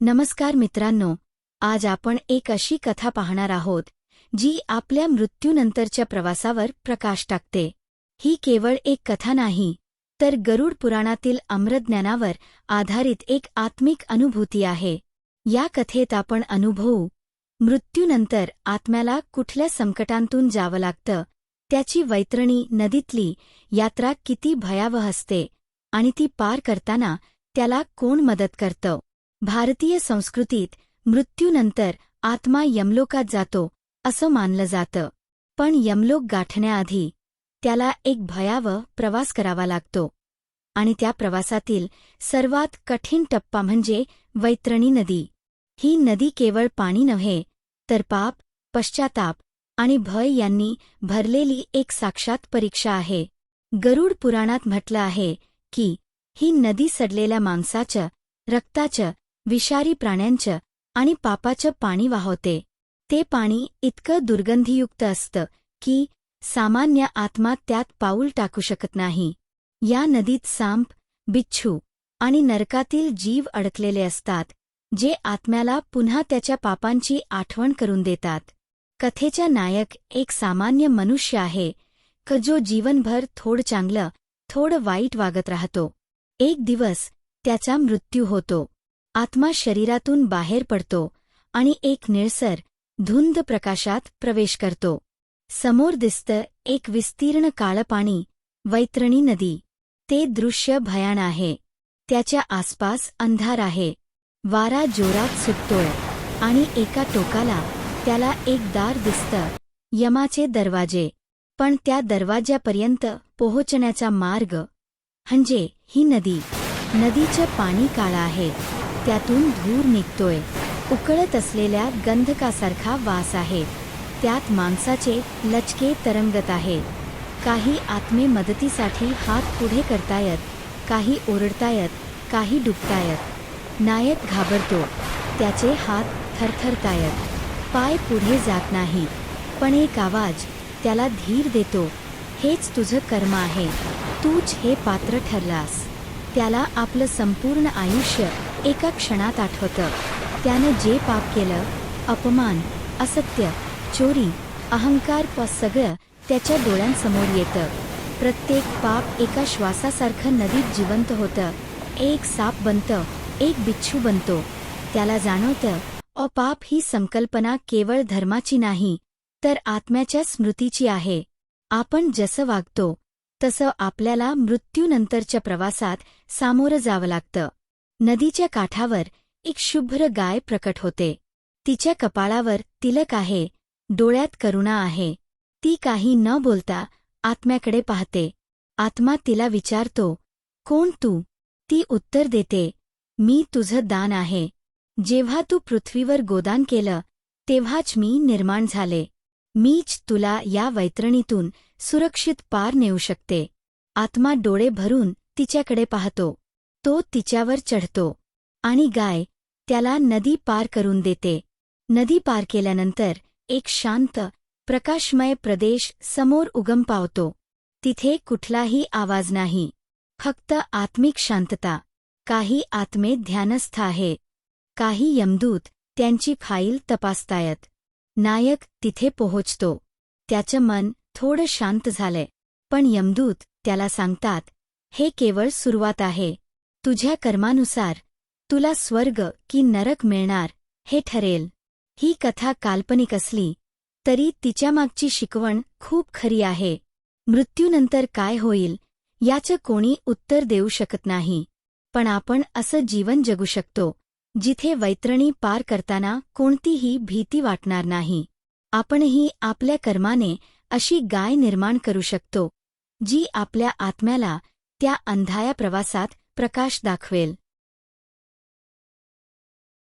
नमस्कार मित्रांनो आज आपण एक अशी कथा पाहणार आहोत जी आपल्या मृत्यूनंतरच्या प्रवासावर प्रकाश टाकते. ही केवळ एक कथा नाही तर गरुड पुराणातील अमृतज्ञानावर आधारित एक आत्मिक अनुभूती आहे. या कथेत आपण अनुभवू मृत्यूनंतर आत्म्याला कुठल्या संकटांतून जावं लागतं त्याची वैतरणी नदीतली यात्रा किती भयावह असते आणि ती पार करताना त्याला कोण मदत करतं? भारतीय संस्कृतीत मृत्यूनंतर आत्मा यमलोकात जातो असं मानलं जातं. पण यमलोक गाठण्याआधी त्याला एक भयावह प्रवास करावा लागतो. आणि त्या प्रवासातील सर्वात कठीण टप्पा म्हणजे वैतरणी नदी. ही नदी केवळ पाणी नव्हे तर पाप पश्चाताप आणि भय यांनी भरलेली एक साक्षात परीक्षा आहे. गरुड पुराणात म्हटलं आहे की ही नदी सडलेल्या मांसाचं रक्ताचं विषारी प्राण्यांचं आणि पापाचं पाणी वाहवते. ते पाणी इतकं दुर्गंधीयुक्त असतं की सामान्य आत्मा त्यात पाऊल टाकू शकत नाही. या नदीत सांप बिच्छू आणि नरकातील जीव अडकलेले असतात जे आत्म्याला पुन्हा त्याच्या पापांची आठवण करून देतात. कथेचा नायक एक सामान्य मनुष्य आहे क जो जीवनभर थोड चांगलं थोडं वाईट वागत राहतो. एक दिवस त्याचा मृत्यू होतो. आत्मा शरीरातून बाहेर पडतो आणि एक निळसर धुंद प्रकाशात प्रवेश करतो. समोर दिसतं एक विस्तीर्ण काळं पाणी वैतरणी नदी. ते दृश्य भयाण आहे. त्याच्या आसपास अंधार आहे. वारा जोरात सुटतोय आणि एका टोकाला त्याला एक दार दिसतं. यमाचे दरवाजे. पण त्या दरवाज्यापर्यंत पोहोचण्याचा मार्ग म्हणजे ही नदी. नदीचं पाणी काळं आहे. त्यातून धूर निघतोय. उकळत असलेल्या गंधकासारखा वास आहे. त्यात माणसाचे लचके तरंगत आहे. काही आत्मे मदतीसाठी हात पुढे करतायत काही ओरडतायत काही डुबतायत. नायक घाबरतो. त्याचे हात थरथरतायत. पाय पुढे जात नाही. पण एक आवाज त्याला धीर देतो. हेच तुझं कर्म आहे. तूच हे पात्र ठरलास. त्याला आपलं संपूर्ण आयुष्य एका क्षणात आठवतं. त्यानं जे पाप केलं अपमान असत्य चोरी अहंकार व सगळं त्याच्या डोळ्यांसमोर येतं. प्रत्येक पाप एका श्वासासारखं नदीत जिवंत होतं. एक साप बनतं एक बिच्छू बनतो. त्याला जाणवतं अपाप ही संकल्पना केवळ धर्माची नाही तर आत्म्याच्या स्मृतीची आहे. आपण जसं वागतो तसं आपल्याला मृत्यूनंतरच्या प्रवासात सामोरं जावं लागतं. नदीच्या काठावर एक शुभ्र गाय प्रकट होते. तिच्या कपाळावर तिलक आहे डोळ्यात करुणा आहे. ती काही न बोलता आत्म्याकडे पाहते. आत्मा तिला विचारतो कोण तू? ती उत्तर देते मी तुझं दान आहे. जेव्हा तू पृथ्वीवर गोदान केलं तेव्हाच मी निर्माण झाले. मीच तुला या वैतरणीतून सुरक्षित पार नेऊ शकते. आत्मा डोळे भरून तिच्याकडे पाहतो. तो तिच्यावर चढतो आणि गाय त्याला नदी पार करून देते. नदी पार केल्यानंतर एक शांत प्रकाशमय प्रदेश समोर उगम पावतो. तिथे कुठलाही आवाज नाही फक्त आत्मिक शांतता. काही आत्मे ध्यानस्थ आहे काही यमदूत त्यांची फाईल तपासतायत. नायक तिथे पोहोचतो. त्याचं मन थोडं शांत झालंय पण यमदूत त्याला सांगतात हे केवळ सुरुवात आहे. तुझ्या कर्मानुसार तुला स्वर्ग की नरक मिळणार हे ठरेल. ही कथा काल्पनिक असली तरी तिच्यामागची शिकवण खूप खरी आहे. मृत्यूनंतर काय होईल याचं कोणी उत्तर देऊ शकत नाही. पण आपण असं जीवन जगू शकतो जिथे वैतरणी पार करताना कोणतीही भीती वाटणार नाही. आपणही आपल्या कर्माने अशी गाय निर्माण करू शकतो जी आपल्या आत्म्याला त्या अंधाया प्रवासात प्रकाश दाखवेल